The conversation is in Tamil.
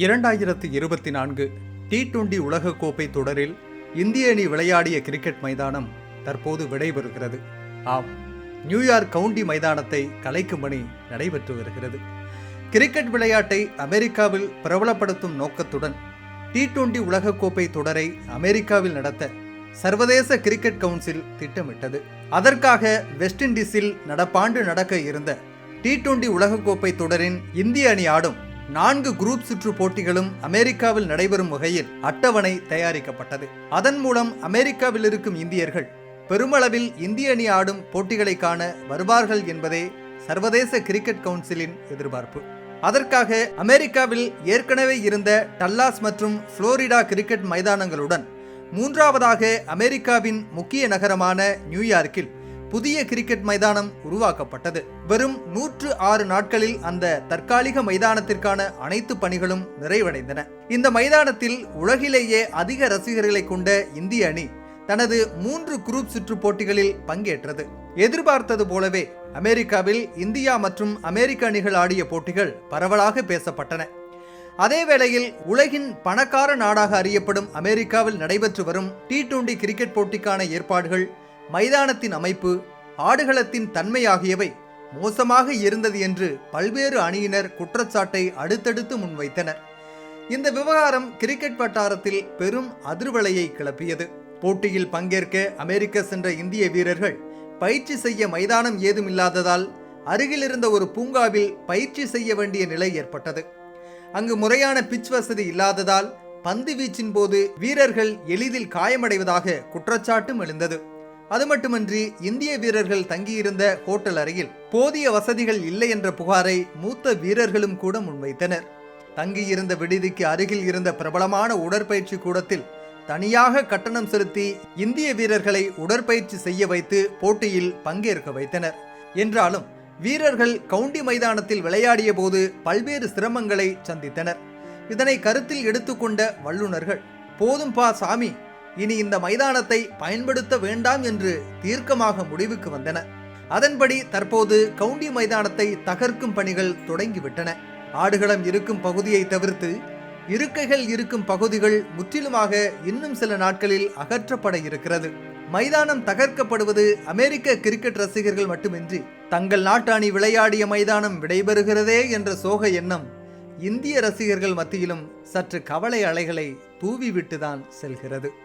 இரண்டாயிரத்து இருபத்தி நான்கு டி டுவெண்டி உலகக்கோப்பை தொடரில் இந்திய அணி விளையாடிய கிரிக்கெட் மைதானம் தற்போது விடைபெறுகிறது. ஆம் நியூயார்க் கவுண்டி மைதானத்தை கலைக்கும் பணி நடைபெற்று வருகிறது. கிரிக்கெட் விளையாட்டை அமெரிக்காவில் பிரபலப்படுத்தும் நோக்கத்துடன் டி டுவெண்டி உலகக்கோப்பை தொடரை அமெரிக்காவில் நடத்த சர்வதேச கிரிக்கெட் கவுன்சில் திட்டமிட்டது. அதற்காக வெஸ்ட் இண்டீஸில் நடப்பாண்டு நடக்க இருந்த டி டுவெண்டி உலகக்கோப்பை தொடரின் இந்திய அணி ஆடும் நான்கு குரூப் சுற்று போட்டிகளும் அமெரிக்காவில் நடைபெறும் வகையில் அட்டவணை தயாரிக்கப்பட்டது. அதன் மூலம் அமெரிக்காவில் இருக்கும் இந்தியர்கள் பெருமளவில் இந்திய அணி ஆடும் போட்டிகளை காண வருவார்கள் என்பதே சர்வதேச கிரிக்கெட் கவுன்சிலின் எதிர்பார்ப்பு. அதற்காக அமெரிக்காவில் ஏற்கனவே இருந்த டல்லாஸ் மற்றும் புளோரிடா கிரிக்கெட் மைதானங்களுடன் மூன்றாவதாக அமெரிக்காவின் முக்கிய நகரமான நியூயார்க்கில் புதிய கிரிக்கெட் மைதானம் உருவாக்கப்பட்டது. வெறும் நூற்று ஆறு நாட்களில் அந்த தற்காலிக மைதானத்திற்கான அனைத்து பணிகளும் நிறைவடைந்தன. இந்த மைதானத்தில் உலகிலேயே அதிக ரசிகர்களை கொண்ட இந்திய அணி தனது மூன்று குரூப் சுற்று போட்டிகளில் பங்கேற்றது. எதிர்பார்த்தது போலவே அமெரிக்காவில் இந்தியா மற்றும் அமெரிக்க அணிகள் ஆடிய போட்டிகள் பரவலாக பேசப்பட்டன. அதே வேளையில் உலகின் பணக்கார நாடாக அறியப்படும் அமெரிக்காவில் நடைபெற்று வரும் டி டுவெண்டி கிரிக்கெட் போட்டிக்கான ஏற்பாடுகள் மைதானத்தின் அமைப்பு ஆடுகளத்தின் தன்மை ஆகியவை மோசமாக இருந்தது என்று பல்வேறு அணியினர் குற்றச்சாட்டை அடுத்தடுத்து முன்வைத்தனர். இந்த விவகாரம் கிரிக்கெட் வட்டாரத்தில் பெரும் அதிர்வலையை கிளப்பியது. போட்டியில் பங்கேற்க அமெரிக்க சென்ற இந்திய வீரர்கள் பயிற்சி செய்ய மைதானம் ஏதும் இல்லாததால் அருகில் இருந்த ஒரு பூங்காவில் பயிற்சி செய்ய வேண்டிய நிலை ஏற்பட்டது. அங்கு முறையான பிச் வசதி இல்லாததால் பந்து வீச்சின் போது வீரர்கள் எளிதில் காயமடைவதாக குற்றச்சாட்டும் எழுந்தது. அது மட்டுமன்றி இந்திய வீரர்கள் தங்கியிருந்த ஹோட்டல் அறையில் போதிய வசதிகள் இல்லை என்ற புகாரை மூத்த வீரர்களும் கூட முன்வைத்தனர். தங்கியிருந்த விடுதிக்கு அருகில் இருந்த பிரபலமான உடற்பயிற்சி கூடத்தில் தனியாக கட்டணம் செலுத்தி இந்திய வீரர்களை உடற்பயிற்சி செய்ய வைத்து போட்டியில் பங்கேற்க வைத்தனர். என்றாலும் வீரர்கள் கவுண்டி மைதானத்தில் விளையாடிய போது பல்வேறு சிரமங்களை சந்தித்தனர். இதனை கருத்தில் எடுத்துக்கொண்ட வல்லுநர்கள் போதும் பா சாமி இனி இந்த மைதானத்தை பயன்படுத்த வேண்டாம் என்று தீர்க்கமாக முடிவுக்கு வந்தன. அதன்படி தற்போது கவுண்டி மைதானத்தை தகர்க்கும் பணிகள் தொடங்கிவிட்டன. ஆடுகளம் இருக்கும் பகுதியை தவிர்த்து இருக்கைகள் இருக்கும் பகுதிகள் முற்றிலுமாக இன்னும் சில நாட்களில் அகற்றப்பட இருக்கிறது. மைதானம் தகர்க்கப்படுவது அமெரிக்க கிரிக்கெட் ரசிகர்கள் மட்டுமின்றி தங்கள் நாட்டு அணி விளையாடிய மைதானம் விடைபெறுகிறதே என்ற சோக எண்ணம் இந்திய ரசிகர்கள் மத்தியிலும் சற்று கவலை அலைகளை தூவிவிட்டுதான் செல்கிறது.